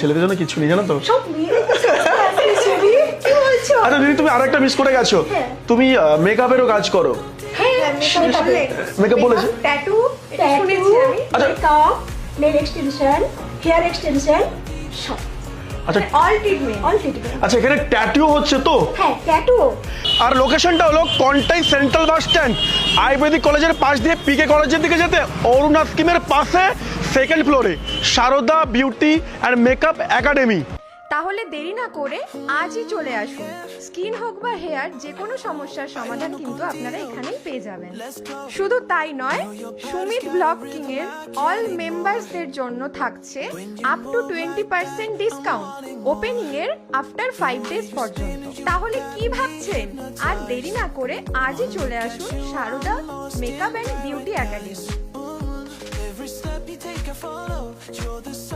ছেলেদের জন্য কিছু নেই জানো তো? বলছো? আচ্ছা দিদি তুমি আরেকটা মিস করে গেছো। হ্যাঁ। তুমি মেকআপেরও কাজ করো। হ্যাঁ Makeup বলেছে? ট্যাটু শুনেছি আমি। আচ্ছা। Makeup nail extension hair extension সব। আচ্ছা। অল ট্রিটমেন্ট অল ট্রিটমেন্ট আচ্ছা এখানে ট্যাটুও হচ্ছে তো? হ্যাঁ ট্যাটু আর লোকেশনটা হলো Contai central bus stand Ayurvedic কলেজের পাশ দিয়ে পিকে কলেজের দিকে যেতে অরুণা স্কিমের পাশে সেকেন্ড ফ্লোরে, Sarada beauty and makeup academy. তাহলে দেরি না করে আজই চলে আসুন। স্কিন হোক বা হেয়ার, যে কোনো সমস্যার সমাধান কিন্তু আপনারা এখানেই পেয়ে যাবেন। শুধু তাই নয়, সুমিত ব্লগ কিং এর অল মেম্বার্সদের জন্য থাকছে up to twenty percent discount opening এর আফটার ফাইভ ডেজ পর্যন্ত। তাহলে কি ভাবছেন? আর দেরি না করে আজই চলে আসুন Sarada makeup and beauty academy. You're the sun